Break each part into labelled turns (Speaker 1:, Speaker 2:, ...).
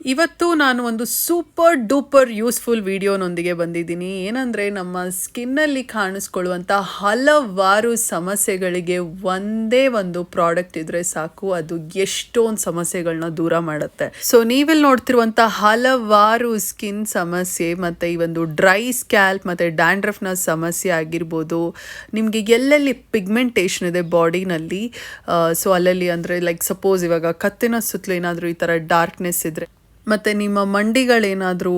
Speaker 1: ಇವತ್ತು ನಾನು ಒಂದು ಸೂಪರ್ ಡೂಪರ್ ಯೂಸ್ಫುಲ್ ವಿಡಿಯೋನೊಂದಿಗೆ ಬಂದಿದ್ದೀನಿ. ಏನಂದರೆ ನಮ್ಮ ಸ್ಕಿನ್ನಲ್ಲಿ ಕಾಣಿಸ್ಕೊಳ್ಳುವಂಥ ಹಲವಾರು ಸಮಸ್ಯೆಗಳಿಗೆ ಒಂದೇ ಒಂದು ಪ್ರಾಡಕ್ಟ್ ಇದ್ರೆ ಸಾಕು. ಅದು ಎಷ್ಟೊಂದು ಸಮಸ್ಯೆಗಳನ್ನ ದೂರ ಮಾಡುತ್ತೆ. ಸೊ ನೀವಿಲ್ಲಿ ನೋಡ್ತಿರುವಂಥ ಹಲವಾರು ಸ್ಕಿನ್ ಸಮಸ್ಯೆ ಮತ್ತು ಈ ಒಂದು ಡ್ರೈ ಸ್ಕ್ಯಾಲ್ಪ್ ಮತ್ತು ಡ್ಯಾಂಡ್ರಫ್ನ ಸಮಸ್ಯೆ ಆಗಿರ್ಬೋದು. ನಿಮಗೆ ಎಲ್ಲೆಲ್ಲಿ ಪಿಗ್ಮೆಂಟೇಷನ್ ಇದೆ ಬಾಡಿನಲ್ಲಿ ಸೊ ಅಲ್ಲಲ್ಲಿ ಅಂದರೆ ಲೈಕ್ ಸಪೋಸ್ ಇವಾಗ ಕತ್ತಿನ ಸುತ್ತಲೂ ಏನಾದರೂ ಈ ಥರ ಡಾರ್ಕ್ನೆಸ್ ಇದ್ದರೆ ಮತ್ತು ನಿಮ್ಮ ಮಂಡಿಗಳೇನಾದರೂ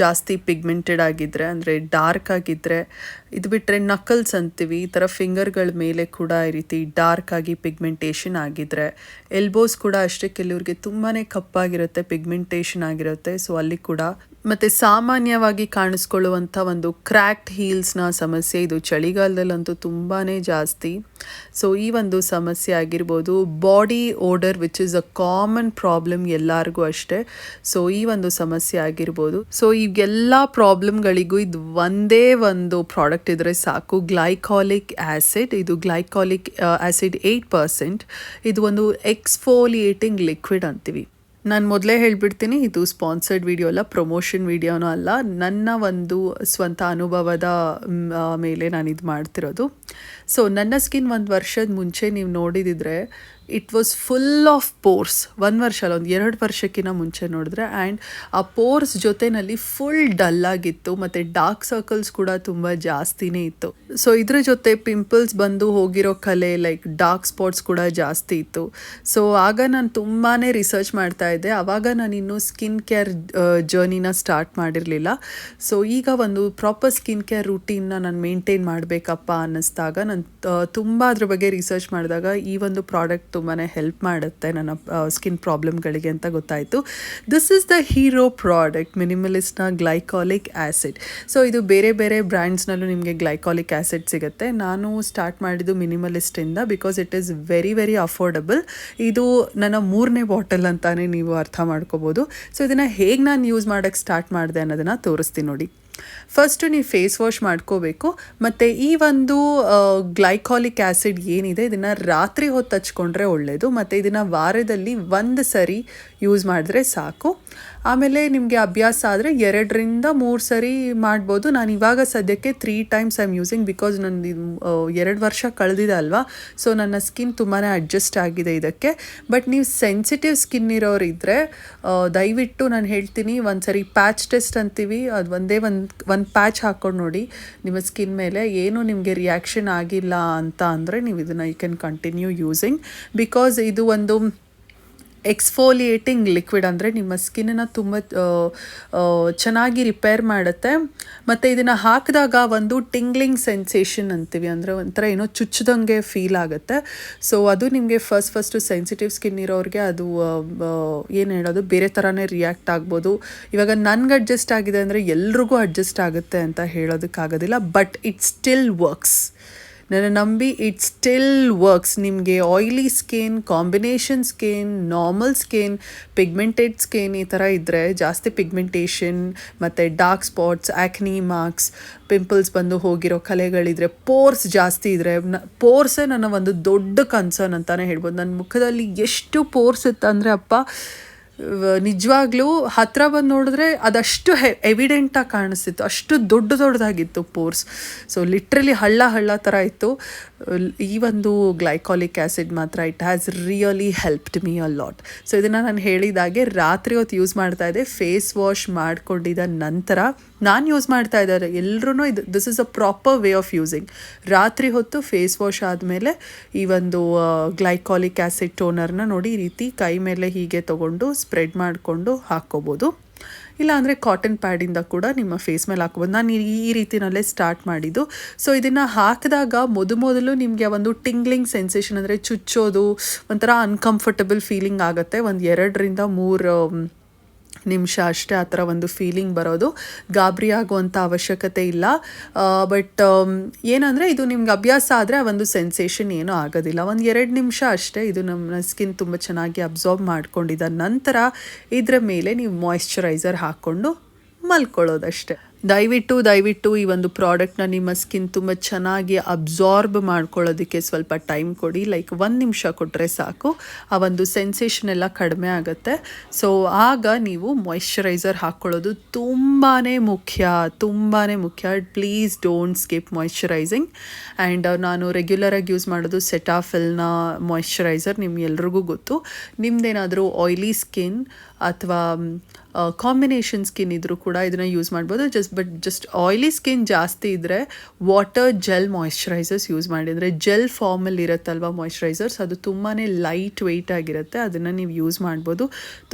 Speaker 1: ಜಾಸ್ತಿ ಪಿಗ್ಮೆಂಟೆಡ್ ಆಗಿದ್ದರೆ ಅಂದರೆ ಡಾರ್ಕ್ ಆಗಿದ್ದರೆ ಇದು ಬಿಟ್ಟರೆ ನಕಲ್ಸ್ ಅಂತೀವಿ, ಈ ಥರ ಫಿಂಗರ್ಗಳ ಮೇಲೆ ಕೂಡ ಈ ರೀತಿ ಡಾರ್ಕ್ ಆಗಿ ಪಿಗ್ಮೆಂಟೇಷನ್ ಆಗಿದ್ದರೆ ಎಲ್ಬೋಸ್ ಕೂಡ ಅಷ್ಟೇ, ಕೆಲವ್ರಿಗೆ ತುಂಬಾ ಕಪ್ಪಾಗಿರುತ್ತೆ ಪಿಗ್ಮೆಂಟೇಷನ್ ಆಗಿರುತ್ತೆ ಸೊ ಅಲ್ಲಿ ಕೂಡ ಮತ್ತು ಸಾಮಾನ್ಯವಾಗಿ ಕಾಣಿಸ್ಕೊಳ್ಳುವಂಥ ಒಂದು ಕ್ರ್ಯಾಕ್ಡ್ ಹೀಲ್ಸ್ನ ಸಮಸ್ಯೆ, ಇದು ಚಳಿಗಾಲದಲ್ಲಂತೂ ತುಂಬಾ ಜಾಸ್ತಿ. ಸೊ ಈ ಒಂದು ಸಮಸ್ಯೆ ಆಗಿರ್ಬೋದು body odour which is a common problem ಎಲ್ಲರಿಗೂ ಅಷ್ಟೇ. ಸೊ ಈ ಒಂದು ಸಮಸ್ಯೆ ಆಗಿರ್ಬೋದು. ಸೊ ಈಗೆಲ್ಲ ಪ್ರಾಬ್ಲಮ್ಗಳಿಗೂ ಇದು ಒಂದೇ ಒಂದು ಪ್ರಾಡಕ್ಟ್ ಇದ್ದರೆ ಸಾಕು. ಗ್ಲೈಕಾಲಿಕ್ ಆ್ಯಸಿಡ್ ಇದು ಗ್ಲೈಕಾಲಿಕ್ ಆ್ಯಸಿಡ್ ಏಯ್ಟ್ ಪರ್ಸೆಂಟ್ ಇದು ಒಂದು ಎಕ್ಸ್ಫೋಲಿಯೇಟಿಂಗ್ ಲಿಕ್ವಿಡ್ ಅಂತೀವಿ. ನಾನು ಮೊದಲೇ ಹೇಳಿಬಿಡ್ತೀನಿ, ಇದು ಸ್ಪಾನ್ಸರ್ಡ್ ವಿಡಿಯೋ ಅಲ್ಲ ಪ್ರಮೋಷನ್ ವಿಡಿಯೋನೂ ಅಲ್ಲ. ನನ್ನ ಒಂದು ಸ್ವಂತ ಅನುಭವದ ಮೇಲೆ ನಾನು ಇದು ಮಾಡ್ತಿರೋದು. ಸೊ ನನ್ನ ಸ್ಕಿನ್ ಒಂದು ವರ್ಷದ ಮುಂಚೆ ನೀವು ನೋಡಿದಿದ್ರೆ it was full of pores ಒಂದು ವರ್ಷ ಅಲ್ಲ ಒಂದು ಎರಡು ವರ್ಷಕ್ಕಿಂತ ಮುಂಚೆ ನೋಡಿದ್ರೆ ಆ್ಯಂಡ್ ಆ ಪೋರ್ಸ್ ಜೊತೆಯಲ್ಲಿ ಫುಲ್ ಡಲ್ ಆಗಿತ್ತು, ಮತ್ತು ಡಾರ್ಕ್ ಸರ್ಕಲ್ಸ್ ಕೂಡ ತುಂಬ ಜಾಸ್ತಿನೇ ಇತ್ತು. ಸೊ ಇದ್ರ ಜೊತೆ ಪಿಂಪಲ್ಸ್ ಬಂದು ಹೋಗಿರೋ ಕಲೆ ಲೈಕ್ ಡಾರ್ಕ್ ಸ್ಪಾಟ್ಸ್ ಕೂಡ ಜಾಸ್ತಿ ಇತ್ತು. ಸೊ ಆಗ ನಾನು ತುಂಬಾ ರಿಸರ್ಚ್ ಮಾಡ್ತಾ ಇದ್ದೆ. ಆವಾಗ ನಾನು ಇನ್ನೂ ಸ್ಕಿನ್ ಕೇರ್ ಜರ್ನಿನ ಸ್ಟಾರ್ಟ್ ಮಾಡಿರಲಿಲ್ಲ. ಸೊ ಈಗ ಒಂದು ಪ್ರಾಪರ್ ಸ್ಕಿನ್ ಕೇರ್ ರೂಟೀನ್ನ ನಾನು ಮೇಂಟೈನ್ ಮಾಡಬೇಕಪ್ಪ ಅನ್ನಿಸ್ದಾಗ ನಾನು ತುಂಬ ಅದ್ರ ಬಗ್ಗೆ ರಿಸರ್ಚ್ ಮಾಡಿದಾಗ ಈ ಒಂದು ಪ್ರಾಡಕ್ಟ್ ತುಂಬಾ ಹೆಲ್ಪ್ ಮಾಡುತ್ತೆ ನನ್ನ ಸ್ಕಿನ್ ಪ್ರಾಬ್ಲಮ್ಗಳಿಗೆ ಅಂತ ಗೊತ್ತಾಯಿತು. This is the hero product ಮಿನಿಮಲಿಸ್ಟ್ನ glycolic acid so ಇದು ಬೇರೆ ಬೇರೆ ಬ್ರ್ಯಾಂಡ್ಸ್ನಲ್ಲೂ ನಿಮಗೆ ಗ್ಲೈಕಾಲಿಕ್ ಆ್ಯಸಿಡ್ ಸಿಗುತ್ತೆ. ನಾನು ಸ್ಟಾರ್ಟ್ ಮಾಡಿದ್ದು ಮಿನಿಮಲಿಸ್ಟಿಂದ because it is very very affordable ಇದು ನನ್ನ ಮೂರನೇ ಬಾಟಲ್ ಅಂತಾನೆ ನೀವು ಅರ್ಥ ಮಾಡ್ಕೋಬೋದು. ಸೊ ಇದನ್ನು ಹೇಗೆ ನಾನು ಯೂಸ್ ಮಾಡೋಕ್ಕೆ ಸ್ಟಾರ್ಟ್ ಮಾಡಿದೆ ಅನ್ನೋದನ್ನು ತೋರಿಸ್ತೀನಿ ನೋಡಿ. ಫಸ್ಟು ನೀವು ಫೇಸ್ ವಾಶ್ ಮಾಡ್ಕೋಬೇಕು, ಮತ್ತು ಈ ಒಂದು ಗ್ಲೈಕಾಲಿಕ್ ಆ್ಯಸಿಡ್ ಏನಿದೆ, ಇದನ್ನು ರಾತ್ರಿ ಹೊತ್ತು ಹಚ್ಕೊಂಡ್ರೆ ಒಳ್ಳೆಯದು ಮತ್ತು ಇದನ್ನು ವಾರದಲ್ಲಿ ಒಂದು ಸರಿ ಯೂಸ್ ಮಾಡಿದ್ರೆ ಸಾಕು. ಆಮೇಲೆ ನಿಮಗೆ ಅಭ್ಯಾಸ ಆದರೆ ಎರಡರಿಂದ ಮೂರು ಸರಿ ಮಾಡ್ಬೋದು. ನಾನು ಇವಾಗ ಸದ್ಯಕ್ಕೆ three times I am using because ನಂದು ಎರಡು ವರ್ಷ ಕಳೆದಿದೆ ಅಲ್ವಾ? ಸೊ ನನ್ನ ಸ್ಕಿನ್ ತುಂಬಾ ಅಡ್ಜಸ್ಟ್ ಆಗಿದೆ ಇದಕ್ಕೆ. ಬಟ್ ನೀವು ಸೆನ್ಸಿಟಿವ್ ಸ್ಕಿನ್ ಇರೋರಿದ್ದರೆ ದಯವಿಟ್ಟು ನಾನು ಹೇಳ್ತೀನಿ ಒಂದು ಸರಿ ಪ್ಯಾಚ್ ಟೆಸ್ಟ್ ಅಂತೀವಿ. ಅದು ಒಂದೇ ಒಂದು ಒಂದು ಪ್ಯಾಚ್ ಹಾಕ್ಕೊಂಡು ನೋಡಿ. ನಿಮ್ಮ ಸ್ಕಿನ್ ಮೇಲೆ ಏನು ನಿಮಗೆ ರಿಯಾಕ್ಷನ್ ಆಗಿಲ್ಲ ಅಂತ ಅಂದರೆ ನೀವು ಇದನ್ನು you can continue using because ಇದು ಒಂದು ಎಕ್ಸ್ಫೋಲಿಯೇಟಿಂಗ್ ಲಿಕ್ವಿಡ್ ಅಂದರೆ ನಿಮ್ಮ ಸ್ಕಿನ್ನ ತುಂಬ ಚೆನ್ನಾಗಿ ರಿಪೇರ್ ಮಾಡುತ್ತೆ. ಮತ್ತು ಇದನ್ನು ಹಾಕಿದಾಗ ಒಂದು ಟಿಂಗ್ಲಿಂಗ್ ಸೆನ್ಸೇಷನ್ ಅಂತೀವಿ. ಅಂದರೆ ಒಂಥರ ಏನೋ ಚುಚ್ಚದಂಗೆ ಫೀಲ್ ಆಗುತ್ತೆ. ಸೊ ಅದು ನಿಮಗೆ ಫಸ್ಟ್ ಫಸ್ಟು ಸೆನ್ಸಿಟಿವ್ ಸ್ಕಿನ್ ಇರೋರಿಗೆ ಅದು ಏನು ಹೇಳೋದು, ಬೇರೆ ಥರನೇ ರಿಯಾಕ್ಟ್ ಆಗ್ಬೋದು. ಇವಾಗ ನನ್ಗೆ ಅಡ್ಜಸ್ಟ್ ಆಗಿದೆ ಅಂದರೆ ಎಲ್ರಿಗೂ ಅಡ್ಜಸ್ಟ್ ಆಗುತ್ತೆ ಅಂತ ಹೇಳೋದಕ್ಕಾಗೋದಿಲ್ಲ ಬಟ್ ಇಟ್ ಸ್ಟಿಲ್ ವರ್ಕ್ಸ್ ನನ್ನ ನಂಬಿ ಇಟ್ ಸ್ಟಿಲ್ ವರ್ಕ್ಸ್ ನಿಮಗೆ oily skin combination skin normal skin pigmented skin ಈ ಥರ ಇದ್ದರೆ ಜಾಸ್ತಿ ಪಿಗ್ಮೆಂಟೇಷನ್ ಮತ್ತು dark spots acne marks pimples ಬಂದು ಹೋಗಿರೋ ಕಲೆಗಳಿದ್ರೆ ಪೋರ್ಸ್ ಜಾಸ್ತಿ ಇದ್ದರೆ ಪೋರ್ಸೇ ನನ್ನ ಒಂದು ದೊಡ್ಡ ಕನ್ಸರ್ನ್ ಅಂತಲೇ ಹೇಳ್ಬೋದು. ನನ್ನ ಮುಖದಲ್ಲಿ ಎಷ್ಟು ಪೋರ್ಸ್ ಇತ್ತಂದರೆ ಅಪ್ಪ ನಿಜವಾಗ್ಲೂ ಹತ್ತಿರ ಬಂದು ನೋಡಿದ್ರೆ ಅದಷ್ಟು ಹೆ ಎವಿಡೆಂಟಾಗಿ ಕಾಣಿಸ್ತಿತ್ತು. ಅಷ್ಟು ದೊಡ್ಡ ದೊಡ್ಡದಾಗಿತ್ತು ಪೋರ್ಸ್ ಸೊ ಲಿಟ್ರಲಿ ಹಳ್ಳ ಹಳ್ಳ ಥರ ಇತ್ತು. ಈ ಒಂದು ಗ್ಲೈಕಾಲಿಕ್ ಆ್ಯಸಿಡ್ ಮಾತ್ರ it has really helped me a lot so ಇದನ್ನು ನಾನು ಹೇಳಿದಾಗೆ ರಾತ್ರಿ ಹೊತ್ತು ಯೂಸ್ ಮಾಡ್ತಾ ಇದ್ದೆ ಫೇಸ್ ವಾಶ್ ಮಾಡಿಕೊಂಡಿದ್ದ ನಂತರ ನಾನು ಯೂಸ್ ಮಾಡ್ತಾ ಇದ್ದಾರೆ. ಎಲ್ಲರೂ ಇದು this is a proper way of using ರಾತ್ರಿ ಹೊತ್ತು ಫೇಸ್ ವಾಶ್ ಆದಮೇಲೆ ಈ ಒಂದು ಗ್ಲೈಕಾಲಿಕ್ ಆ್ಯಸಿಡ್ ಟೋನರ್ನ ನೋಡಿ ಈ ರೀತಿ ಕೈ ಮೇಲೆ ಹೀಗೆ ತೊಗೊಂಡು ಸ್ಪ್ರೆಡ್ ಮಾಡಿಕೊಂಡು ಹಾಕ್ಕೋಬೋದು. ಇಲ್ಲ ಅಂದರೆ ಕಾಟನ್ ಪ್ಯಾಡಿಂದ ಕೂಡ ನಿಮ್ಮ ಫೇಸ್ ಮೇಲೆ ಹಾಕ್ಬೋದು ನಾನು ಈ ರೀತಿನಲ್ಲೇ ಸ್ಟಾರ್ಟ್ ಮಾಡಿದ್ದು. ಸೊ ಇದನ್ನು ಹಾಕಿದಾಗ ಮೊದ ಮೊದಲು ನಿಮಗೆ ಒಂದು ಟಿಂಗ್ಲಿಂಗ್ ಸೆನ್ಸೇಷನ್ ಅಂದರೆ ಚುಚ್ಚೋದು, ಒಂಥರ ಅನ್ಕಂಫರ್ಟಬಲ್ ಫೀಲಿಂಗ್ ಆಗುತ್ತೆ. ಒಂದು ಎರಡರಿಂದ ಮೂರು ನಿಮಿಷ ಅಷ್ಟೇ ಆ ಥರ ಒಂದು ಫೀಲಿಂಗ್ ಬರೋದು. ಗಾಬರಿ ಆಗುವಂಥ ಅವಶ್ಯಕತೆ ಇಲ್ಲ. ಬಟ್ ಏನಂದರೆ ಇದು ನಿಮ್ಗೆ ಅಭ್ಯಾಸ ಆದರೆ ಆ ಒಂದು ಸೆನ್ಸೇಷನ್ ಏನೂ ಆಗೋದಿಲ್ಲ. ಒಂದು ಎರಡು ನಿಮಿಷ ಅಷ್ಟೇ ಇದು ನಮ್ಮ ಸ್ಕಿನ್ ತುಂಬ ಚೆನ್ನಾಗಿ ಅಬ್ಸಾರ್ಬ್ ಮಾಡ್ಕೊಂಡಿದ್ದ ನಂತರ ಇದರ ಮೇಲೆ ನೀವು ಮಾಯಿಶ್ಚರೈಸರ್ ಹಾಕ್ಕೊಂಡು ಮಲ್ಕೊಳ್ಳೋದಷ್ಟೇ. ದಯವಿಟ್ಟು ದಯವಿಟ್ಟು ಈ ಒಂದು ಪ್ರಾಡಕ್ಟ್ನ ನಿಮ್ಮ ಸ್ಕಿನ್ ತುಂಬ ಚೆನ್ನಾಗಿ ಅಬ್ಸಾರ್ಬ್ ಮಾಡ್ಕೊಳ್ಳೋದಕ್ಕೆ ಸ್ವಲ್ಪ ಟೈಮ್ ಕೊಡಿ. ಲೈಕ್ ಒಂದು ನಿಮಿಷ ಕೊಟ್ಟರೆ ಸಾಕು. ಆ ಒಂದು ಸೆನ್ಸೇಷನ್ ಎಲ್ಲ ಕಡಿಮೆ ಆಗುತ್ತೆ. ಸೊ, ಆಗ ನೀವು ಮಾಯಿಶ್ಚರೈಸರ್ ಹಾಕ್ಕೊಳ್ಳೋದು ತುಂಬಾ ಮುಖ್ಯ. ತುಂಬಾ ಮುಖ್ಯ. Please don't skip moisturising. And ನಾನು ರೆಗ್ಯುಲರಾಗಿ ಯೂಸ್ ಮಾಡೋದು ಸೆಟಾಫಿಲ್ನ ಮಾಯಿಶ್ಚರೈಸರ್ ನಿಮ್ಗೆಲ್ರಿಗೂ ಗೊತ್ತು. ನಿಮ್ಮದೇನಾದರೂ ಆಯ್ಲಿ ಸ್ಕಿನ್ ಅಥವಾ ಕಾಂಬಿನೇಷನ್ ಸ್ಕಿನ್ ಇದ್ದರೂ ಕೂಡ ಇದನ್ನು ಯೂಸ್ ಮಾಡ್ಬೋದು. Just but just oily skin ಜಾಸ್ತಿ ಇದ್ದರೆ ವಾಟರ್ ಜೆಲ್ ಮಾಯಿಶ್ಚರೈಸರ್ಸ್ ಯೂಸ್ ಮಾಡಿದರೆ ಜೆಲ್ ಫಾರ್ಮಲ್ಲಿ ಇರುತ್ತಲ್ವ ಮಾಯಿಶ್ಚರೈಸರ್ಸ್ ಅದು ತುಂಬಾ ಲೈಟ್ ವೆಯ್ಟ್ ಆಗಿರುತ್ತೆ. ಅದನ್ನು ನೀವು ಯೂಸ್ ಮಾಡ್ಬೋದು.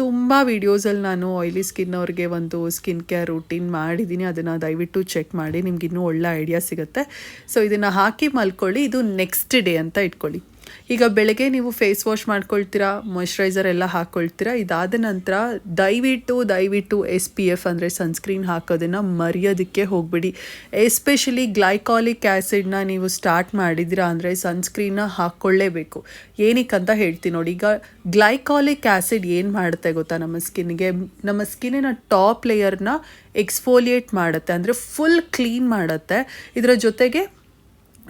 Speaker 1: ತುಂಬ ವೀಡಿಯೋಸಲ್ಲಿ ನಾನು ಆಯ್ಲಿ ಸ್ಕಿನ್ ಅವ್ರಿಗೆ ಒಂದು ಸ್ಕಿನ್ ಕೇರ್ ರೂಟೀನ್ ಮಾಡಿದ್ದೀನಿ ಅದನ್ನು ದಯವಿಟ್ಟು ಚೆಕ್ ಮಾಡಿ. ನಿಮ್ಗೆ ಇನ್ನೂ ಒಳ್ಳೆ ಐಡಿಯಾ ಸಿಗುತ್ತೆ. ಸೊ ಇದನ್ನು ಹಾಕಿ ಮಲ್ಕೊಳ್ಳಿ. ಇದು ನೆಕ್ಸ್ಟ್ ಡೇ ಅಂತ ಇಟ್ಕೊಳ್ಳಿ. ಈಗ ಬೆಳಗ್ಗೆ ನೀವು ಫೇಸ್ ವಾಶ್ ಮಾಡ್ಕೊಳ್ತೀರಾ ಮಾಯಶ್ಚರೈಸರ್ ಎಲ್ಲ ಹಾಕ್ಕೊಳ್ತೀರಾ ಇದಾದ ನಂತರ ದಯವಿಟ್ಟು ದಯವಿಟ್ಟು ಎಸ್ ಪಿ ಎಫ್ ಅಂದರೆ ಸನ್ಸ್ಕ್ರೀನ್ ಹಾಕೋದನ್ನು ಮರೆಯೋದಕ್ಕೆ ಹೋಗ್ಬಿಡಿ. ಎಸ್ಪೆಷಲಿ ಗ್ಲೈಕಾಲಿಕ್ ಆ್ಯಸಿಡ್ನ ನೀವು ಸ್ಟಾರ್ಟ್ ಮಾಡಿದ್ದೀರಾ ಅಂದರೆ ಸನ್ಸ್ಕ್ರೀನ್ನ ಹಾಕ್ಕೊಳ್ಳೇಬೇಕು. ಏನಕ್ಕಂತ ಹೇಳ್ತೀನಿ ನೋಡಿ, ಈಗ ಗ್ಲೈಕಾಲಿಕ್ ಆ್ಯಸಿಡ್ ಏನು ಮಾಡುತ್ತೆ ಗೊತ್ತಾ ನಮ್ಮ ಸ್ಕಿನ್ಗೆ ನಮ್ಮ ಸ್ಕಿನ್ನಿನ ಟಾಪ್ ಲೇಯರ್ನ ಎಕ್ಸ್ಫೋಲಿಯೇಟ್ ಮಾಡುತ್ತೆ, ಅಂದರೆ ಫುಲ್ ಕ್ಲೀನ್ ಮಾಡುತ್ತೆ. ಇದರ ಜೊತೆಗೆ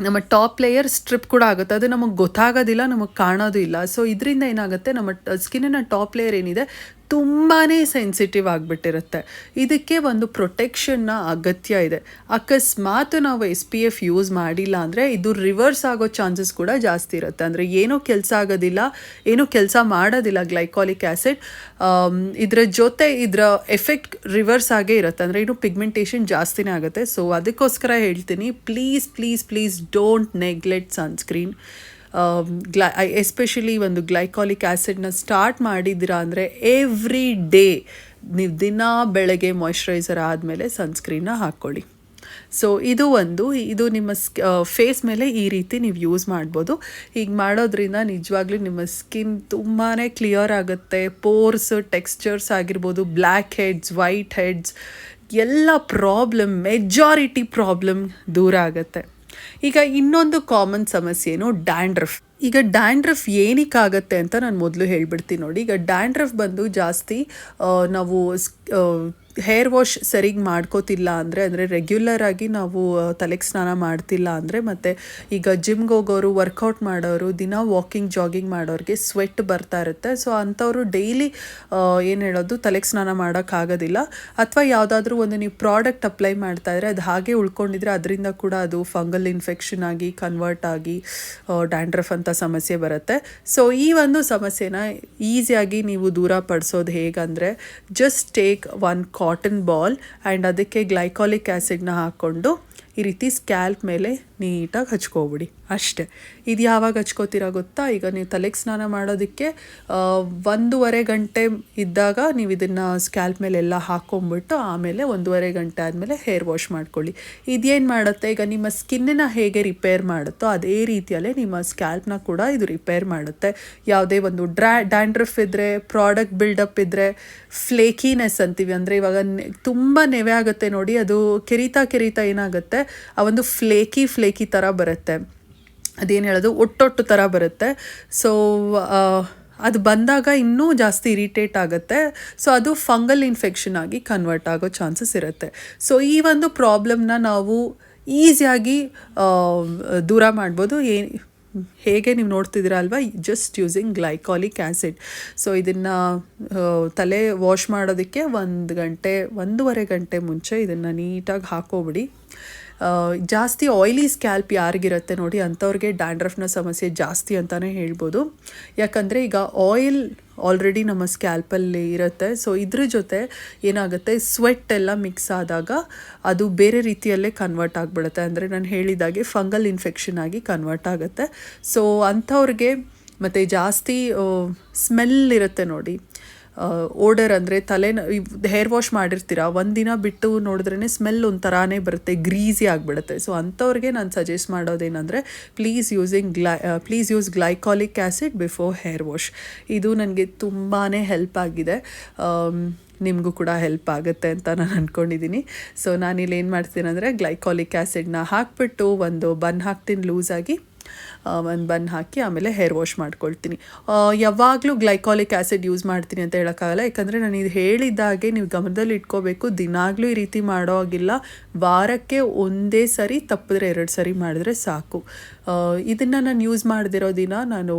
Speaker 1: ನಮ್ಮ ಟಾಪ್ ಲೇಯರ್ ಸ್ಟ್ರಿಪ್ ಕೂಡ ಆಗುತ್ತೆ. ಅದು ನಮಗೆ ಗೊತ್ತಾಗೋದಿಲ್ಲ, ನಮಗೆ ಕಾಣೋದು ಇಲ್ಲ. ಸೊ ಇದರಿಂದ ಏನಾಗುತ್ತೆ? ನಮ್ಮ ಸ್ಕಿನ್ನಿನ ಟಾಪ್ ಲೇಯರ್ ಏನಿದೆ? ತುಂಬಾ ಸೆನ್ಸಿಟಿವ್ ಆಗಿಬಿಟ್ಟಿರುತ್ತೆ. ಇದಕ್ಕೆ ಒಂದು ಪ್ರೊಟೆಕ್ಷನ್ನ ಅಗತ್ಯ ಇದೆ. ಅಕಸ್ಮಾತ್ ನಾವು ಎಸ್ ಪಿ ಎಫ್ ಯೂಸ್ ಮಾಡಿಲ್ಲ ಅಂದರೆ ಇದು ರಿವರ್ಸ್ ಆಗೋ ಚಾನ್ಸಸ್ ಕೂಡ ಜಾಸ್ತಿ ಇರುತ್ತೆ. ಅಂದರೆ ಏನೂ ಕೆಲಸ ಆಗೋದಿಲ್ಲ, ಏನೂ ಕೆಲಸ ಮಾಡೋದಿಲ್ಲ ಗ್ಲೈಕಾಲಿಕ್ ಆ್ಯಸಿಡ್ ಇದರ ಜೊತೆ ಇದರ ಎಫೆಕ್ಟ್ ರಿವರ್ಸ್ ಆಗೇ ಇರುತ್ತೆ. ಅಂದರೆ ಇನ್ನು ಪಿಗ್ಮೆಂಟೇಷನ್ ಜಾಸ್ತಿನೇ ಆಗುತ್ತೆ. ಸೊ ಅದಕ್ಕೋಸ್ಕರ ಹೇಳ್ತೀನಿ please please please don't neglect sunscreen ಗ್ಲೈ especially ಒಂದು ಗ್ಲೈಕಾಲಿಕ್ ಆ್ಯಸಿಡ್ನ ಸ್ಟಾರ್ಟ್ ಮಾಡಿದ್ದೀರಾ ಅಂದರೆ ಎವ್ರಿ ಡೇ ನೀವು ದಿನ ಬೆಳಗ್ಗೆ ಮಾಯ್ಶ್ಚರೈಸರ್ ಆದಮೇಲೆ ಸನ್ಸ್ಕ್ರೀನ್ನ ಹಾಕ್ಕೊಳ್ಳಿ. ಸೊ ಇದು ಒಂದು, ಇದು ನಿಮ್ಮ ಸ್ಕ್ ಫೇಸ್ ಮೇಲೆ ಈ ರೀತಿ ನೀವು ಯೂಸ್ ಮಾಡ್ಬೋದು. ಹೀಗೆ ಮಾಡೋದ್ರಿಂದ ನಿಜವಾಗ್ಲೂ ನಿಮ್ಮ ಸ್ಕಿನ್ ತುಂಬಾ ಕ್ಲಿಯರ್ ಆಗುತ್ತೆ. ಪೋರ್ಸ್ ಟೆಕ್ಸ್ಚರ್ಸ್ ಆಗಿರ್ಬೋದು ಬ್ಲ್ಯಾಕ್ ಹೆಡ್ಸ್ ವೈಟ್ ಹೆಡ್ಸ್ ಎಲ್ಲ ಪ್ರಾಬ್ಲಮ್ ಮೆಜಾರಿಟಿ ಪ್ರಾಬ್ಲಮ್ ದೂರ ಆಗುತ್ತೆ. ಈಗ ಇನ್ನೊಂದು ಕಾಮನ್ ಸಮಸ್ಯೆ ಏನು? ಡ್ಯಾಂಡ್ರಫ್ ಈಗ ಡ್ಯಾಂಡ್ರಫ್ ಏನಕ್ಕಾಗತ್ತೆ ಅಂತ ನಾನು ಮೊದಲು ಹೇಳ್ಬಿಡ್ತೀನಿ ನೋಡಿ. ಈಗ ಡ್ಯಾಂಡ್ರಫ್ ಬಂದು ಜಾಸ್ತಿ ನಾವು ಹೇರ್ ವಾಶ್ ಸರಿಗೆ ಮಾಡ್ಕೋತಿಲ್ಲ ಅಂದರೆ ಅಂದರೆ ರೆಗ್ಯುಲರ್ ಆಗಿ ನಾವು ತಲೆಗೆ ಸ್ನಾನ ಮಾಡ್ತಿಲ್ಲ ಅಂದರೆ ಮತ್ತು ಈಗ ಜಿಮ್ಗೆ ಹೋಗೋರು ವರ್ಕೌಟ್ ಮಾಡೋರು, ದಿನ ವಾಕಿಂಗ್ ಜಾಗಿಂಗ್ ಮಾಡೋರಿಗೆ ಸ್ವೆಟ್ ಬರ್ತಾ ಇರುತ್ತೆ. ಸೊ ಅಂಥವ್ರು ಡೈಲಿ ಏನು ಹೇಳೋದು, ತಲೆಗೆ ಸ್ನಾನ ಮಾಡೋಕ್ಕಾಗೋದಿಲ್ಲ. ಅಥವಾ ಯಾವುದಾದ್ರೂ ಒಂದು ನೀವು ಪ್ರಾಡಕ್ಟ್ ಅಪ್ಲೈ ಮಾಡ್ತಾ ಇದ್ರೆ ಅದು ಹಾಗೆ ಉಳ್ಕೊಂಡಿದ್ರೆ ಅದರಿಂದ ಕೂಡ ಅದು ಫಂಗಲ್ ಇನ್ಫೆಕ್ಷನ್ ಆಗಿ ಕನ್ವರ್ಟ್ ಆಗಿ ಡ್ಯಾಂಡ್ರಫ್ ಅಂತ ಸಮಸ್ಯೆ ಬರುತ್ತೆ. ಸೊ ಈ ಒಂದು ಸಮಸ್ಯೆನ ಈಸಿಯಾಗಿ ನೀವು ದೂರ ಪಡಿಸೋದು ಹೇಗಂದರೆ just take one cotton ball and ಅದಕ್ಕೆ ಗ್ಲೈಕಾಲಿಕ್ ಆ್ಯಸಿಡ್ನ ಹಾಕ್ಕೊಂಡು ಈ ರೀತಿ ಸ್ಕ್ಯಾಲ್ಪ್ ಮೇಲೆ ನೀಟಾಗಿ ಹಚ್ಕೋಬಿಡಿ. ಅಷ್ಟೇ. ಇದು ಯಾವಾಗ ಹಚ್ಕೋತೀರಾ ಗೊತ್ತಾ? ಈಗ ನೀವು ತಲೆಗೆ ಸ್ನಾನ ಮಾಡೋದಕ್ಕೆ ಒಂದೂವರೆ ಗಂಟೆ ಇದ್ದಾಗ ನೀವು ಇದನ್ನು ಸ್ಕ್ಯಾಲ್ಪ್ ಮೇಲೆ ಎಲ್ಲ ಹಾಕ್ಕೊಂಬಿಟ್ಟು ಆಮೇಲೆ ಒಂದೂವರೆ ಗಂಟೆ ಆದಮೇಲೆ ಹೇರ್ ವಾಶ್ ಮಾಡ್ಕೊಳ್ಳಿ. ಇದೇನು ಮಾಡುತ್ತೆ? ಈಗ ನಿಮ್ಮ ಸ್ಕಿನ್ನನ್ನು ಹೇಗೆ ರಿಪೇರ್ ಮಾಡುತ್ತೋ ಅದೇ ರೀತಿಯಲ್ಲೇ ನಿಮ್ಮ ಸ್ಕ್ಯಾಲ್ಪ್ನ ಕೂಡ ಇದು ರಿಪೇರ್ ಮಾಡುತ್ತೆ. ಯಾವುದೇ ಒಂದು ಡ್ರಾ ಡ್ಯಾಂಡ್ರಫ್ ಇದ್ದರೆ ಪ್ರಾಡಕ್ಟ್ ಬಿಲ್ಡಪ್ ಇದ್ದರೆ ಫ್ಲೇಕಿನೆಸ್ ಅಂತೀವಿ. ಅಂದರೆ ಇವಾಗ ತುಂಬ ನೆವೆ ಆಗುತ್ತೆ ನೋಡಿ. ಅದು ಕೆರಿತಾ ಕೆರಿತಾ ಏನಾಗುತ್ತೆ? ಆ ಒಂದು ಫ್ಲೇಕಿ ಫ್ಲೇಕಿ ಥರ ಬರುತ್ತೆ. ಅದೇನು ಹೇಳೋದು? ಒಟ್ಟೊಟ್ಟು ಥರ ಬರುತ್ತೆ. ಸೊ ಅದು ಬಂದಾಗ ಇನ್ನೂ ಜಾಸ್ತಿ ಇರಿಟೇಟ್ ಆಗುತ್ತೆ. ಸೊ ಅದು ಫಂಗಲ್ ಇನ್ಫೆಕ್ಷನ್ ಆಗಿ ಕನ್ವರ್ಟ್ ಆಗೋ ಚಾನ್ಸಸ್ ಇರುತ್ತೆ. ಸೊ ಈ ಒಂದು ಪ್ರಾಬ್ಲಮ್ನ ನಾವು ಈಸಿಯಾಗಿ ದೂರ ಮಾಡ್ಬೋದು. ಏ, ಹೇಗೆ ನೀವು ನೋಡ್ತಿದ್ದೀರಾ ಅಲ್ವಾ? Just using glycolic acid so ಇದನ್ನು ತಲೆ ವಾಶ್ ಮಾಡೋದಕ್ಕೆ ಒಂದು ಗಂಟೆ, ಒಂದೂವರೆ ಗಂಟೆ ಮುಂಚೆ ಇದನ್ನು ನೀಟಾಗಿ ಹಾಕೋಬಿಡಿ. ಜಾಸ್ತಿ ಆಯ್ಲಿ ಸ್ಕ್ಯಾಲ್ಪ್ ಯಾರಿಗಿರುತ್ತೆ ನೋಡಿ ಅಂಥವ್ರಿಗೆ ಡ್ಯಾಂಡ್ರಫ್ನ ಸಮಸ್ಯೆ ಜಾಸ್ತಿ ಅಂತಲೇ ಹೇಳ್ಬೋದು. ಯಾಕಂದರೆ ಈಗ ಆಯಿಲ್ ಆಲ್ರೆಡಿ ನಮ್ಮ ಸ್ಕ್ಯಾಲ್ಪಲ್ಲಿ ಇರುತ್ತೆ. ಸೊ ಇದ್ರ ಜೊತೆ ಏನಾಗುತ್ತೆ? ಸ್ವೆಟ್ ಎಲ್ಲ ಮಿಕ್ಸ್ ಆದಾಗ ಅದು ಬೇರೆ ರೀತಿಯಲ್ಲೇ ಕನ್ವರ್ಟ್ ಆಗಿಬಿಡುತ್ತೆ. ಅಂದರೆ ನಾನು ಹೇಳಿದಾಗೆ ಫಂಗಲ್ ಇನ್ಫೆಕ್ಷನ್ ಆಗಿ ಕನ್ವರ್ಟ್ ಆಗುತ್ತೆ. ಸೊ ಅಂಥವ್ರಿಗೆ ಮತ್ತು ಜಾಸ್ತಿ ಸ್ಮೆಲ್ ಇರುತ್ತೆ ನೋಡಿ. ಓಡರ್ ಅಂದರೆ ತಲೆ ಹೇರ್ ವಾಶ್ ಮಾಡಿರ್ತೀರ, ಒಂದಿನ ಬಿಟ್ಟು ನೋಡಿದ್ರೇ ಸ್ಮೆಲ್ ಒಂಥರಾನೇ ಬರುತ್ತೆ ಗ್ರೀಸಿ ಆಗಿಬಿಡುತ್ತೆ. ಸೊ ಅಂಥವ್ರಿಗೆ ನಾನು suggest ಮಾಡೋದೇನೆಂದರೆ please using gly please use glycolic acid before hair wash ಇದು ನನಗೆ ತುಂಬಾ ಹೆಲ್ಪ್ ಆಗಿದೆ. ನಿಮಗೂ ಕೂಡ ಹೆಲ್ಪ್ ಆಗುತ್ತೆ ಅಂತ ನಾನು ಅಂದ್ಕೊಂಡಿದ್ದೀನಿ ಸೊ ನಾನಿಲ್ಲಿ ಏನು ಮಾಡ್ತೀನಿ ಅಂದರೆ ಗ್ಲೈಕಾಲಿಕ್ ಆ್ಯಸಿಡ್ನ ಹಾಕ್ಬಿಟ್ಟು ಒಂದು ಬನ್ ಹಾಕ್ತೀನಿ ಲೂಸಾಗಿ ಒಂದು ಬನ್ ಹಾಕಿ ಆಮೇಲೆ ಹೇರ್ ವಾಶ್ ಮಾಡ್ಕೊಳ್ತೀನಿ. ಯಾವಾಗಲೂ ಗ್ಲೈಕಾಲಿಕ್ ಆ್ಯಸಿಡ್ ಯೂಸ್ ಮಾಡ್ತೀನಿ ಅಂತ ಹೇಳೋಕ್ಕಾಗಲ್ಲ. ಯಾಕಂದರೆ ನಾನು ಇದು ಹೇಳಿದಾಗೆ ನೀವು ಗಮನದಲ್ಲಿ ಇಟ್ಕೋಬೇಕು. ದಿನಾಗಲೂ ಈ ರೀತಿ ಮಾಡೋ ಹಾಗಿಲ್ಲ. ವಾರಕ್ಕೆ ಒಂದೇ ಸರಿ ತಪ್ಪಿದ್ರೆ ಎರಡು ಸರಿ ಮಾಡಿದ್ರೆ ಸಾಕು. ಇದನ್ನು ನಾನು ಯೂಸ್ ಮಾಡದಿರೋ ದಿನ ನಾನು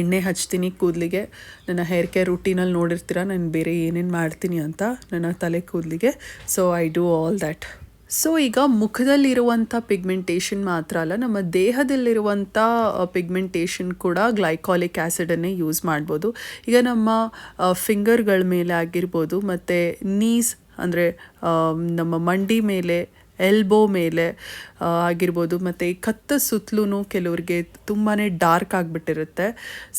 Speaker 1: ಎಣ್ಣೆ ಹಚ್ತೀನಿ ಕೂದಲಿಗೆ. ನನ್ನ ಹೇರ್ ಕೇರ್ ರುಟೀನಲ್ಲಿ ನೋಡಿರ್ತೀರ, ನಾನು ಬೇರೆ ಏನೇನು ಮಾಡ್ತೀನಿ ಅಂತ ನನ್ನ ತಲೆ ಕೂದಲಿಗೆ. So I do all that so ಈಗ ಮುಖದಲ್ಲಿರುವಂಥ ಪಿಗ್ಮೆಂಟೇಷನ್ ಮಾತ್ರ ಅಲ್ಲ, ನಮ್ಮ ದೇಹದಲ್ಲಿರುವಂಥ ಪಿಗ್ಮೆಂಟೇಷನ್ ಕೂಡ ಗ್ಲೈಕಾಲಿಕ್ ಆ್ಯಸಿಡನ್ನೇ ಯೂಸ್ ಮಾಡ್ಬೋದು. ಈಗ ನಮ್ಮ ಫಿಂಗರ್ಗಳ ಮೇಲೆ ಆಗಿರ್ಬೋದು, ಮತ್ತು ನೀಸ್ ಅಂದರೆ ನಮ್ಮ ಮಂಡಿ ಮೇಲೆ ಎಲ್ಬೋ ಮೇಲೆ ಆಗಿರ್ಬೋದು, ಮತ್ತು ಕತ್ತ ಸುತ್ತಲೂ ಕೆಲವ್ರಿಗೆ ತುಂಬಾ ಡಾರ್ಕ್ ಆಗಿಬಿಟ್ಟಿರುತ್ತೆ.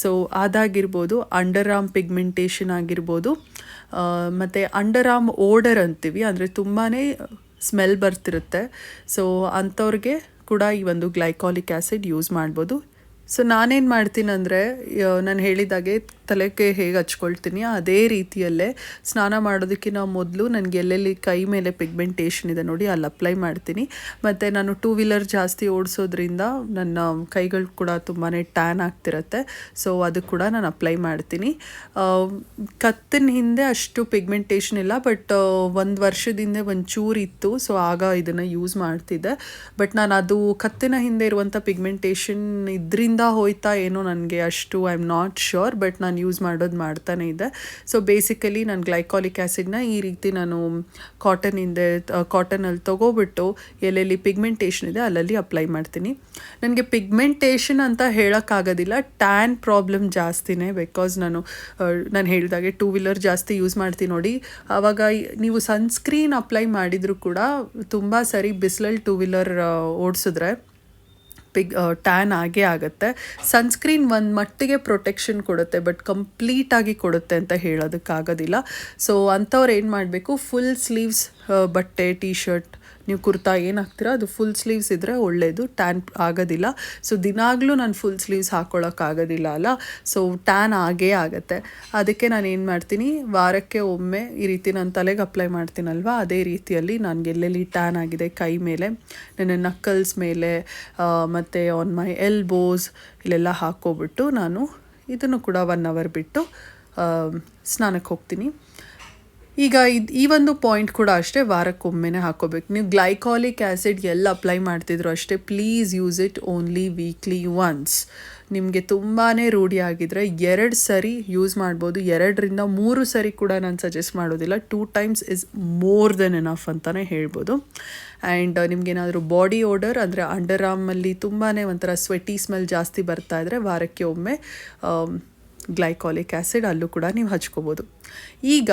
Speaker 1: ಸೊ ಅದಾಗಿರ್ಬೋದು ಅಂಡರ್ ಆರ್ಮ್ ಪಿಗ್ಮೆಂಟೇಷನ್ ಆಗಿರ್ಬೋದು ಮತ್ತು ಅಂಡರ್ ಆಮ್ ಓಡರ್ ಅಂತೀವಿ, ಅಂದರೆ ತುಂಬಾ ಸ್ಮೆಲ್ ಬರ್ತಿರುತ್ತೆ. ಸೊ ಅಂಥವ್ರಿಗೆ ಕೂಡ ಈ ಒಂದು ಗ್ಲೈಕಾಲಿಕ್ ಆ್ಯಸಿಡ್ ಯೂಸ್ ಮಾಡ್ಬೋದು. ಸೊ ನಾನೇನು ಮಾಡ್ತೀನಂದರೆ ನಾನು ಹೇಳಿದಾಗೆ ತಲೆಗೆ ಹೇಗೆ ಹಚ್ಕೊಳ್ತೀನಿ, ಅದೇ ರೀತಿಯಲ್ಲೇ ಸ್ನಾನ ಮಾಡೋದಕ್ಕಿಂತ ಮೊದಲು ನನಗೆ ಎಲ್ಲೆಲ್ಲಿ ಕೈ ಮೇಲೆ ಪಿಗ್ಮೆಂಟೇಷನ್ ಇದೆ ನೋಡಿ ಅಲ್ಲಿ ಅಪ್ಲೈ ಮಾಡ್ತೀನಿ. ಮತ್ತು ನಾನು ಟೂ ವೀಲರ್ ಜಾಸ್ತಿ ಓಡಿಸೋದ್ರಿಂದ ನನ್ನ ಕೈಗಳು ಕೂಡ ತುಂಬಾ ಟ್ಯಾನ್ ಆಗ್ತಿರತ್ತೆ. ಸೊ ಅದು ಕೂಡ ನಾನು ಅಪ್ಲೈ ಮಾಡ್ತೀನಿ. ಕತ್ತಿನ ಹಿಂದೆ ಅಷ್ಟು ಪಿಗ್ಮೆಂಟೇಷನ್ ಇಲ್ಲ ಬಟ್ ಒಂದು ವರ್ಷದಿಂದ ಒಂಚೂರು ಇತ್ತು ಸೊ ಆಗ ಇದನ್ನು ಯೂಸ್ ಮಾಡ್ತಿದ್ದೆ. ಬಟ್ ನಾನು ಅದು ಕತ್ತಿನ ಹಿಂದೆ ಇರುವಂಥ ಪಿಗ್ಮೆಂಟೇಷನ್ ಇದರಿಂದ ಹೋಯ್ತಾ ಏನೋ ನನಗೆ ಅಷ್ಟು I am not sure but ನಾನು ಯೂಸ್ ಮಾಡೋದು ಮಾಡ್ತಾನೆ ಇದ್ದೆ. ಸೊ ಬೇಸಿಕಲಿ ನಾನು ಗ್ಲೈಕಾಲಿಕ್ ಆ್ಯಸಿಡ್ನ ಈ ರೀತಿ ನಾನು ಕಾಟನ್ ಹಿಂದೆ ಕಾಟನಲ್ಲಿ ತೊಗೊಬಿಟ್ಟು ಎಲ್ಲೆಲ್ಲಿ ಪಿಗ್ಮೆಂಟೇಷನ್ ಇದೆ, ಅಲ್ಲಲ್ಲಿ ಅಪ್ಲೈ ಮಾಡ್ತೀನಿ. ನನಗೆ ಪಿಗ್ಮೆಂಟೇಷನ್ ಅಂತ ಹೇಳೋಕ್ಕಾಗೋದಿಲ್ಲ. ಟ್ಯಾನ್ ಪ್ರಾಬ್ಲಮ್ ಜಾಸ್ತಿನೇ ಬಿಕಾಸ್ ನಾನು ನಾನು ಹೇಳಿದಾಗೆ ಟೂ ವೀಲರ್ ಜಾಸ್ತಿ ಯೂಸ್ ಮಾಡ್ತೀನಿ ನೋಡಿ. ಆವಾಗ ನೀವು ಸನ್ಸ್ಕ್ರೀನ್ ಅಪ್ಲೈ ಮಾಡಿದರೂ ಕೂಡ ತುಂಬ ಸರಿ ಬಿಸಿಲಲ್ಲಿ ಟೂ ವೀಲರ್ ಓಡಿಸಿದ್ರೆ ಪಿಗ್ ಟ್ಯಾನ್ ಆಗೇ ಆಗುತ್ತೆ. ಸನ್ಸ್ಕ್ರೀನ್ ಒಂದು ಮಟ್ಟಿಗೆ ಪ್ರೊಟೆಕ್ಷನ್ ಕೊಡುತ್ತೆ ಬಟ್ ಕಂಪ್ಲೀಟಾಗಿ ಕೊಡುತ್ತೆ ಅಂತ ಹೇಳೋದಕ್ಕಾಗೋದಿಲ್ಲ. ಸೊ ಅಂಥವ್ರು ಏನು ಮಾಡಬೇಕು? ಫುಲ್ ಸ್ಲೀವ್ಸ್ ಬಟ್ಟೆ ಟೀ ಶರ್ಟ್ ನೀವು ಕುರ್ತಾ ಏನು ಹಾಕ್ತೀರಾ, ಅದು ಫುಲ್ ಸ್ಲೀವ್ಸ್ ಇದ್ದರೆ ಒಳ್ಳೆಯದು ಟ್ಯಾನ್ ಆಗೋದಿಲ್ಲ. ಸೊ ದಿನಾಗಲೂ ನಾನು ಫುಲ್ ಸ್ಲೀವ್ಸ್ ಹಾಕ್ಕೊಳ್ಳೋಕ್ಕಾಗೋದಿಲ್ಲ ಅಲ್ಲ? ಸೊ ಟ್ಯಾನ್ ಆಗೇ ಆಗುತ್ತೆ. ಅದಕ್ಕೆ ನಾನು ಏನು ಮಾಡ್ತೀನಿ, ವಾರಕ್ಕೆ ಒಮ್ಮೆ ಈ ರೀತಿ ನನ್ನ ತಲೆಗೆ ಅಪ್ಲೈ ಮಾಡ್ತೀನಲ್ವ, ಅದೇ ರೀತಿಯಲ್ಲಿ ನನಗೆ ಎಲ್ಲೆಲ್ಲಿ ಟ್ಯಾನ್ ಆಗಿದೆ ಕೈ ಮೇಲೆ, ನನ್ನ ನಕ್ಕಲ್ಸ್ ಮೇಲೆ ಮತ್ತು ಆನ್ ಮೈ ಎಲ್ಬೋಸ್ ಇಲ್ಲೆಲ್ಲ ಹಾಕ್ಕೊಬಿಟ್ಟು ನಾನು ಇದನ್ನು ಕೂಡ ಒನ್ ಅವರ್ ಬಿಟ್ಟು ಸ್ನಾನಕ್ಕೆ ಹೋಗ್ತೀನಿ. ಈಗ ಇದು ಈ ಒಂದು ಪಾಯಿಂಟ್ ಕೂಡ ಅಷ್ಟೇ ವಾರಕ್ಕೊಮ್ಮೆನೇ ಹಾಕೋಬೇಕು. ನೀವು ಗ್ಲೈಕಾಲಿಕ್ ಆ್ಯಸಿಡ್ ಎಲ್ಲ ಅಪ್ಲೈ ಮಾಡ್ತಿದ್ರು ಅಷ್ಟೇ please use it only weekly once ನಿಮಗೆ ತುಂಬಾ ಆಗಿದ್ರೆ ಎರಡು ಸರಿ ಯೂಸ್ ಮಾಡ್ಬೋದು. ಎರಡರಿಂದ ಮೂರು ಸರಿ ಕೂಡ ನಾನು ಸಜೆಸ್ಟ್ ಮಾಡೋದಿಲ್ಲ. Two times is more then enough ಅಂತಲೇ ಹೇಳ್ಬೋದು. ಆ್ಯಂಡ್ ನಿಮಗೇನಾದರೂ ಬಾಡಿ ಓಡರ್ ಅಂದರೆ ಅಂಡರ್ ಆರ್ಮಲ್ಲಿ ತುಂಬಾ ಒಂಥರ ಸ್ವೆಟಿ ಸ್ಮೆಲ್ ಜಾಸ್ತಿ ಬರ್ತಾ ಇದ್ದರೆ ವಾರಕ್ಕೆ ಒಮ್ಮೆ ಆಮ್, ಗ್ಲೈಕಾಲಿಕ್ ಆ್ಯಸಿಡ್ ಅಲ್ಲೂ ಕೂಡ ನೀವು ಹಚ್ಕೋಬೋದು. ಈಗ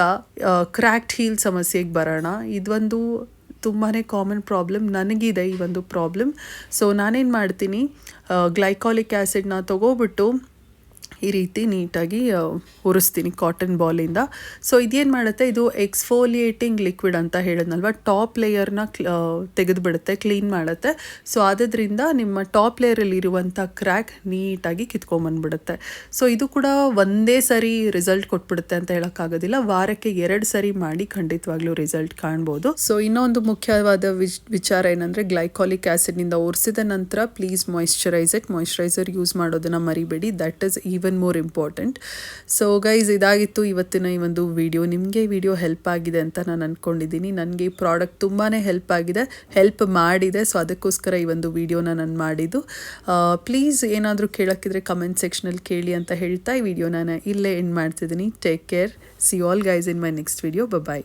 Speaker 1: ಕ್ರ್ಯಾಕ್ಡ್ ಹೀಲ್ ಸಮಸ್ಯೆಗೆ ಬರೋಣ. ಇದೊಂದು ತುಂಬಾ ಕಾಮನ್ ಪ್ರಾಬ್ಲಮ್ ನನಗಿದೆ ಈ ಒಂದು ಪ್ರಾಬ್ಲಮ್ ಸೊ ನಾನೇನು ಮಾಡ್ತೀನಿ ಗ್ಲೈಕಾಲಿಕ್ ಆ್ಯಸಿಡ್ನ ತೊಗೊಬಿಟ್ಟು ಈ ರೀತಿ ನೀಟಾಗಿ ಉರಿಸ್ತೀನಿ ಕಾಟನ್ ಬಾಲಿಂದ ಸೊ ಇದೇನು ಮಾಡುತ್ತೆ? ಇದು ಎಕ್ಸ್ಫೋಲಿಯೇಟಿಂಗ್ ಲಿಕ್ವಿಡ್ ಅಂತ ಹೇಳಿದ್ನಲ್ವ? ಟಾಪ್ ಲೇಯರ್ನ ತೆಗೆದುಬಿಡುತ್ತೆ ಕ್ಲೀನ್ ಮಾಡುತ್ತೆ. ಸೊ ಆದ್ದರಿಂದ ನಿಮ್ಮ ಟಾಪ್ ಲೇಯರಲ್ಲಿ ಇರುವಂಥ ಕ್ರ್ಯಾಕ್ ನೀಟಾಗಿ ಕಿತ್ಕೊಂಬಂದ್ಬಿಡುತ್ತೆ. ಸೊ ಇದು ಕೂಡ ಒಂದೇ ಸರಿ ರಿಸಲ್ಟ್ ಕೊಟ್ಬಿಡುತ್ತೆ ಅಂತ ಹೇಳೋಕ್ಕಾಗೋದಿಲ್ಲ. ವಾರಕ್ಕೆ ಎರಡು ಸರಿ ಮಾಡಿ ಖಂಡಿತವಾಗ್ಲೂ ರಿಸಲ್ಟ್ ಕಾಣ್ಬೋದು. ಸೊ ಇನ್ನೊಂದು ಮುಖ್ಯವಾದ ವಿಚ್ ವಿಚಾರ ಏನಂದರೆ ಗ್ಲೈಕಾಲಿಕ್ ಆ್ಯಸಿಡ್ನಿಂದ ಒರೆಸಿದ ನಂತರ please moisturise it moisturiser use ಮಾಡೋದನ್ನು ಮರಿಬೇಡಿ. That is even more important so guys ಇದಾಗಿತ್ತು ಇವತ್ತಿನ ಈ ಒಂದು ವಿಡಿಯೋ ನಿಮಗೆ ವಿಡಿಯೋ ಹೆಲ್ಪ್ ಆಗಿದೆ ಅಂತ ನಾನು ಅಂದ್ಕೊಂಡಿದ್ದೀನಿ ನನಗೆ ಈ ಪ್ರಾಡಕ್ಟ್ ತುಂಬಾ ಹೆಲ್ಪ್ ಆಗಿದೆ. ಹೆಲ್ಪ್ ಮಾಡಿದೆ. ಸೊ ಅದಕ್ಕೋಸ್ಕರ ಈ ಒಂದು ವಿಡಿಯೋನ ನಾನು ಮಾಡಿದ್ದು. ಪ್ಲೀಸ್ ಏನಾದರೂ ಕೇಳೋಕ್ಕಿದ್ರೆ ಕಮೆಂಟ್ ಸೆಕ್ಷನಲ್ಲಿ ಕೇಳಿ ಅಂತ ಹೇಳ್ತಾ ಈ ವಿಡಿಯೋ ನಾನು ಇಲ್ಲೇ ಎಂಡ್ ಮಾಡ್ತಿದ್ದೀನಿ. Take care see all guys in my next video bye